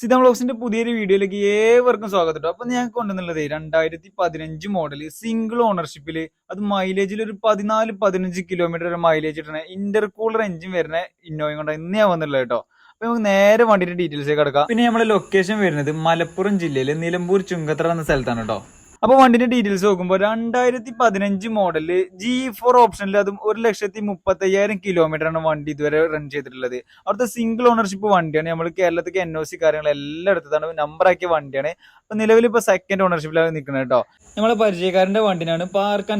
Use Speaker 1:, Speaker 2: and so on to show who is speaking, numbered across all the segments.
Speaker 1: സിത ബ്ലോഗ്സിന്റെ പുതിയൊരു വീഡിയോയിലേക്ക് ഏവർക്കും സ്വാഗതം കേട്ടോ. അപ്പൊ ഞാൻ കൊണ്ടുവന്നുള്ളത് രണ്ടായിരത്തി പതിനഞ്ച് മോഡൽ സിംഗിൾ ഓണർഷിപ്പിൽ അത് മൈലേജിൽ ഒരു പതിനാല് പതിനഞ്ച് കിലോമീറ്റർ വരെ മൈലേജ് കിട്ടുന്ന ഇന്റർകൂളർ എഞ്ചിൻ വരുന്ന ഇന്നോയും കൊണ്ട് ഇന്ന് ഞാൻ വന്നുള്ളത് കേട്ടോ. അപ്പൊ നമുക്ക് നേരെ വണ്ടിയുടെ ഡീറ്റെയിൽസ് കിടക്കാം. പിന്നെ നമ്മുടെ ലൊക്കേഷൻ വരുന്നത് മലപ്പുറം ജില്ലയിലെ നിലമ്പൂർ ചുങ്കത്ര എന്ന സ്ഥലത്താണ് കേട്ടോ. അപ്പൊ വണ്ടിന്റെ ഡീറ്റെയിൽസ് നോക്കുമ്പോൾ രണ്ടായിരത്തി പതിനഞ്ച് മോഡൽ ജി ഫോർ ഓപ്ഷനിൽ അതും ഒരു ലക്ഷത്തി മുപ്പത്തി അയ്യായിരം കിലോമീറ്റർ ആണ് വണ്ടി ഇതുവരെ റൺ ചെയ്തിട്ടുള്ളത്. അവിടുത്തെ സിംഗിൾ ഓണർഷിപ്പ് വണ്ടിയാണ്. നമ്മൾ കേരളത്തിലേക്ക് എൻ ഒ സി കാര്യങ്ങളെല്ലാം എടുത്തതാണ്. നമ്പർ ആക്കിയ വണ്ടിയാണ്. അപ്പൊ നിലവിൽ ഇപ്പൊ സെക്കൻഡ് ഓണർഷിപ്പിലാണ് നിൽക്കുന്നത് കേട്ടോ നമ്മളെ പരിചയക്കാരന്റെ വണ്ടിനാണ്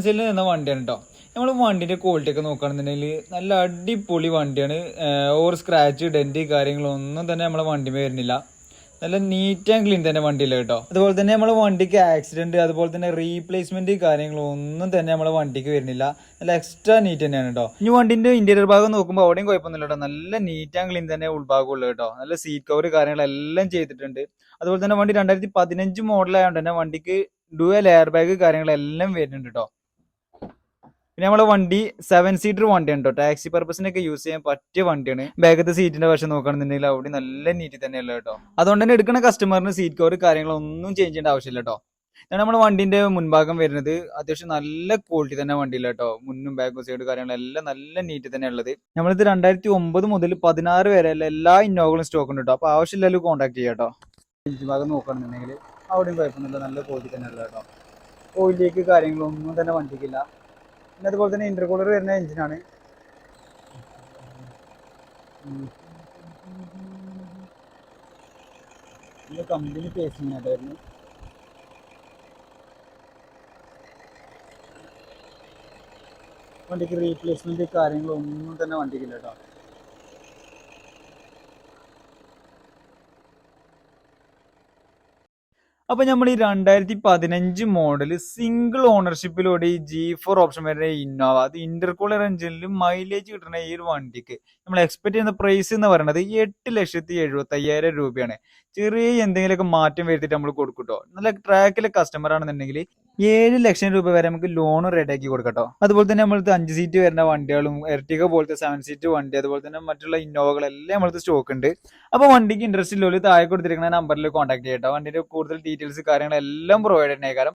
Speaker 1: സെല്ലിൽ നിന്ന വണ്ടിയാണ് കേട്ടോ നമ്മൾ വണ്ടിന്റെ ക്വാളിറ്റി ഒക്കെ നോക്കുകയാണെന്നുണ്ടെങ്കിൽ നല്ല അടിപൊളി വണ്ടിയാണ്. ഓവർ സ്ക്രാച്ച് ഡെന്റ് കാര്യങ്ങളൊന്നും തന്നെ നമ്മളെ വണ്ടിമേ വരുന്നില്ല. നല്ല നീറ്റ് ആൻഡ് ക്ലീൻ തന്നെ വണ്ടിയില്ല കേട്ടോ. അതുപോലെ തന്നെ നമ്മളെ വണ്ടിക്ക് ആക്സിഡന്റ് അതുപോലെ തന്നെ റീപ്ലേസ്മെന്റ് കാര്യങ്ങളും ഒന്നും തന്നെ നമ്മളെ വണ്ടിക്ക് വരുന്നില്ല. നല്ല എക്സ്ട്രാ നീറ്റ് തന്നെയാണ് കേട്ടോ. ഇനി വണ്ടിന്റെ ഇന്റീരിയർ ഭാഗം നോക്കുമ്പോൾ അവിടെയും കുഴപ്പമൊന്നുമില്ല കേട്ടോ. നല്ല നീറ്റ് ആൻഡ് ക്ലീൻ തന്നെ ഉൾഭാഗം ഉള്ളത് കേട്ടോ. നല്ല സീറ്റ് കവർ കാര്യങ്ങളെല്ലാം ചെയ്തിട്ടുണ്ട്. അതുപോലെ തന്നെ വണ്ടി രണ്ടായിരത്തി പതിനഞ്ച് മോഡലായതുകൊണ്ട് തന്നെ വണ്ടിക്ക് ഡുവൽ എയർ ബാഗ് കാര്യങ്ങളെല്ലാം വരുന്നുണ്ട് കേട്ടോ. പിന്നെ നമ്മളെ വണ്ടി സെവൻ സീറ്റർ വണ്ടിയാണ് കേട്ടോ ടാക്സി പർപ്പസിനൊക്കെ യൂസ് ചെയ്യാൻ പറ്റിയ വണ്ടിയാണ്. ബാഗത്തെ സീറ്റിന്റെ വശം നോക്കുകയാണെന്നുണ്ടെങ്കിൽ അവിടെ നല്ല നീറ്റ് തന്നെയല്ല കേട്ടോ അതുകൊണ്ട് തന്നെ എടുക്കുന്ന കസ്റ്റമറിന് സീറ്റ് കവർ കാര്യങ്ങളൊന്നും ചേഞ്ച് ചെയ്യേണ്ട ആവശ്യമില്ല കേട്ടോ ഇതാണ് നമ്മുടെ വണ്ടിന്റെ മുൻഭാഗം വരുന്നത്. അത്യാവശ്യം നല്ല ക്വാളിറ്റി തന്നെ വണ്ടിയില്ല കേട്ടോ മുന്നും ബാക്കും സൈഡ് കാര്യങ്ങളെല്ലാം നല്ല നീറ്റ് തന്നെ ഉള്ളത്. നമ്മളിത് രണ്ടായിരത്തി ഒമ്പത് മുതൽ പതിനാറ് വരെ എല്ലാ ഇന്നോവകളും സ്റ്റോക്ക് ഉണ്ട് കേട്ടോ അപ്പൊ ആവശ്യമില്ലല്ലോ കോൺടാക്ട് ചെയ്യാം കേട്ടോ ഭാഗം നോക്കുകയാണെന്നുണ്ടെങ്കിൽ അവിടെയും കുഴപ്പമൊന്നുമില്ല. നല്ല ക്വാളിറ്റി തന്നെ ഉള്ളത് കേട്ടോ ഓയിലേക്ക് കാര്യങ്ങളൊന്നും തന്നെ വണ്ടിക്കില്ല. പിന്നെ അതുപോലെ തന്നെ ഇന്റർകൂളർ വരുന്ന എഞ്ചിനാണ് കമ്പനി പേസിംഗ് ആയിട്ടായിരുന്നു. വണ്ടിക്ക് റീപ്ലേസ്മെന്റ് കാര്യങ്ങളൊന്നും തന്നെ വണ്ടിക്കില്ല കേട്ടോ. അപ്പൊ നമ്മൾ ഈ രണ്ടായിരത്തി പതിനഞ്ച് മോഡൽ സിംഗിൾ ഓണർഷിപ്പിലൂടെ ഈ ജി ഫോർ ഓപ്ഷൻ വരുന്ന ഇന്നോവ അത് ഇന്റർകൂളർ എഞ്ചിനിൽ മൈലേജ് കിട്ടുന്ന ഈ ഒരു വണ്ടിക്ക് നമ്മൾ എക്സ്പെക്ട് ചെയ്യുന്ന പ്രൈസ് എന്ന് പറയുന്നത് എട്ട് ലക്ഷത്തി എഴുപത്തി അയ്യായിരം രൂപയാണ്. ചെറിയ എന്തെങ്കിലുമൊക്കെ മാറ്റം വരുത്തിയിട്ട് നമ്മൾ കൊടുക്കട്ടോ. നല്ല ട്രാക്കിലെ കസ്റ്റമർ ആണെന്നുണ്ടെങ്കിൽ ഏഴ് ലക്ഷം രൂപ വരെ നമുക്ക് ലോൺ റെഡിയാക്കി കൊടുക്കട്ടോ. അതുപോലെ തന്നെ നമ്മളത് അഞ്ച് സീറ്റ് വരുന്ന വണ്ടികളും എർട്ടിക പോലത്തെ സെവൻ സീറ്റ് വണ്ടി അതുപോലെ തന്നെ മറ്റുള്ള ഇന്നോവകളെല്ലാം നമ്മളത് സ്റ്റോക്ക് ഉണ്ട്. അപ്പൊ വണ്ടിക്ക് ഇൻട്രസ്റ്റ് ഇല്ല താഴെ കൊടുത്തിരിക്കുന്ന നമ്പറിൽ കോൺടാക്ട് ചെയ്യട്ടോ. വണ്ടിന്റെ കൂടുതൽ ഡീറ്റെയിൽസ് കാര്യങ്ങളെല്ലാം പ്രൊവൈഡ് ചെയ്യുന്നേക്കാരം